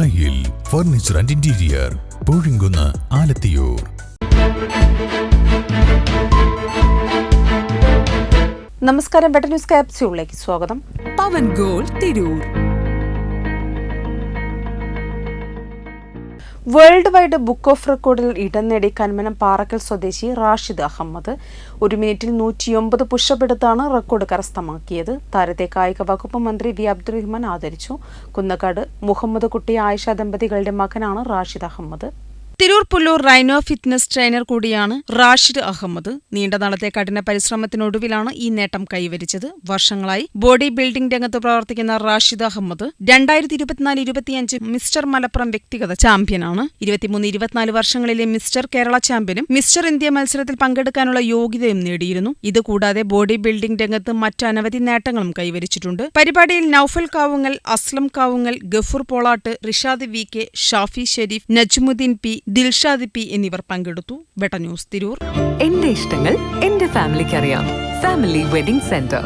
ദായിൽ furniture and interior Poozhikunnu Alathiyur. നമസ്കാരം better news ക്യാപ്സ്യൂളിലേക്ക് സ്വാഗതം. പവൻ goal Tirur. World wide book of റെക്കോർഡിൽ ഇടം നേടി കന്മനം പാറക്കൽ സ്വദേശി റാഷിദ് അഹമ്മദ് ഒരു മിനിറ്റിൽ നൂറ്റിയൊമ്പത് പുഷപ്പ് എടുത്താണ് റെക്കോർഡ് കരസ്ഥമാക്കിയത്. താരത്തെ കായിക വകുപ്പ് മന്ത്രി വി അബ്ദുറഹ്മാൻ ആദരിച്ചു. കുന്നക്കാട് മുഹമ്മദ് കുട്ടി ആയിഷ ദമ്പതികളുടെ മകനാണ് Rashid Ahmed. Tirur Pullur rhino fitness trainer കൂടിയാണ് റാഷിദ് അഹമ്മദ്. നീണ്ട നാളത്തെ കഠിന പരിശ്രമത്തിനൊടുവിലാണ് ഈ നേട്ടം കൈവരിച്ചത്. വർഷങ്ങളായി ബോഡി ബിൽഡിംഗ് രംഗത്ത് പ്രവർത്തിക്കുന്ന റാഷിദ് അഹമ്മദ് രണ്ടായിരത്തി ഇരുപത്തിനാല് ഇരുപത്തിയഞ്ച് മിസ്റ്റർ മലപ്പുറം വ്യക്തിഗത ചാമ്പ്യനാണ്. ഇരുപത്തിമൂന്ന് ഇരുപത്തിനാല് വർഷങ്ങളിലെ മിസ്റ്റർ കേരള ചാമ്പ്യനും മിസ്റ്റർ ഇന്ത്യ മത്സരത്തിൽ പങ്കെടുക്കാനുള്ള യോഗ്യതയും നേടിയിരുന്നു. ഇതുകൂടാതെ ബോഡി ബിൽഡിംഗ് രംഗത്ത് മറ്റനവധി നേട്ടങ്ങളും കൈവരിച്ചിട്ടുണ്ട്. പരിപാടിയിൽ Noufal Kavungal Aslam Kavungal Gafoor Polat Rishad V K Shafi Sharif Najmuddin P Dilshad P എന്നിവർ പങ്കെടുത്തു. വെട്ടന്യൂസ് തിരൂർ. എന്റെ ഇഷ്ടങ്ങൾ എന്റെ ഫാമിലിക്ക് അറിയാം ഫാമിലി വെഡിംഗ് സെന്റർ.